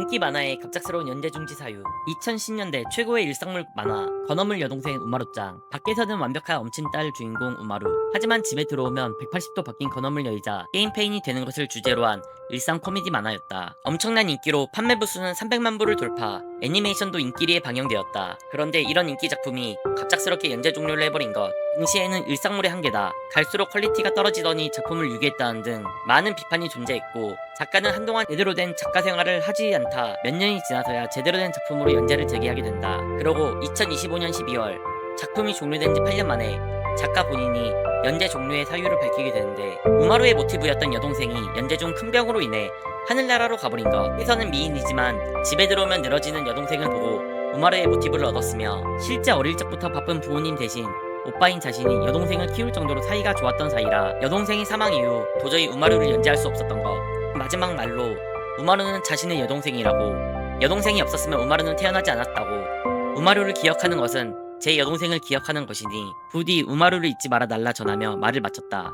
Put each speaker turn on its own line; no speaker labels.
인기 만화의 갑작스러운 연재 중지 사유 2010년대 최고의 일상물 만화 건어물 여동생 우마루짱 밖에서는 완벽한 엄친 딸 주인공 우마루 하지만 집에 들어오면 180도 바뀐 건어물 여이자 게임 페인이 되는 것을 주제로 한 일상 코미디 만화였다. 엄청난 인기로 판매 부수는 300만 부를 돌파 애니메이션도 인기리에 방영되었다. 그런데 이런 인기 작품이 갑작스럽게 연재 종료를 해버린 것 당시에는 일상물의 한계다. 갈수록 퀄리티가 떨어지더니 작품을 유기했다는 등 많은 비판이 존재했고 작가는 한동안 제대로 된 작가 생활을 하지 않다 몇 년이 지나서야 제대로 된 작품으로 연재를 재개하게 된다. 그러고 2025년 12월 작품이 종료된 지 8년 만에 작가 본인이 연재 종료의 사유를 밝히게 되는데 우마루의 모티브였던 여동생이 연재 중 큰 병으로 인해 하늘나라로 가버린 것 해서는 미인이지만 집에 들어오면 늘어지는 여동생을 보고 우마루의 모티브를 얻었으며 실제 어릴 적부터 바쁜 부모님 대신 오빠인 자신이 여동생을 키울 정도로 사이가 좋았던 사이라 여동생이 사망 이후 도저히 우마루를 연재할 수 없었던 것 마지막 말로 우마루는 자신의 여동생이라고. 여동생이 없었으면 우마루는 태어나지 않았다고. 우마루를 기억하는 것은 제 여동생을 기억하는 것이니 부디 우마루를 잊지 말아 달라 전하며 말을 마쳤다.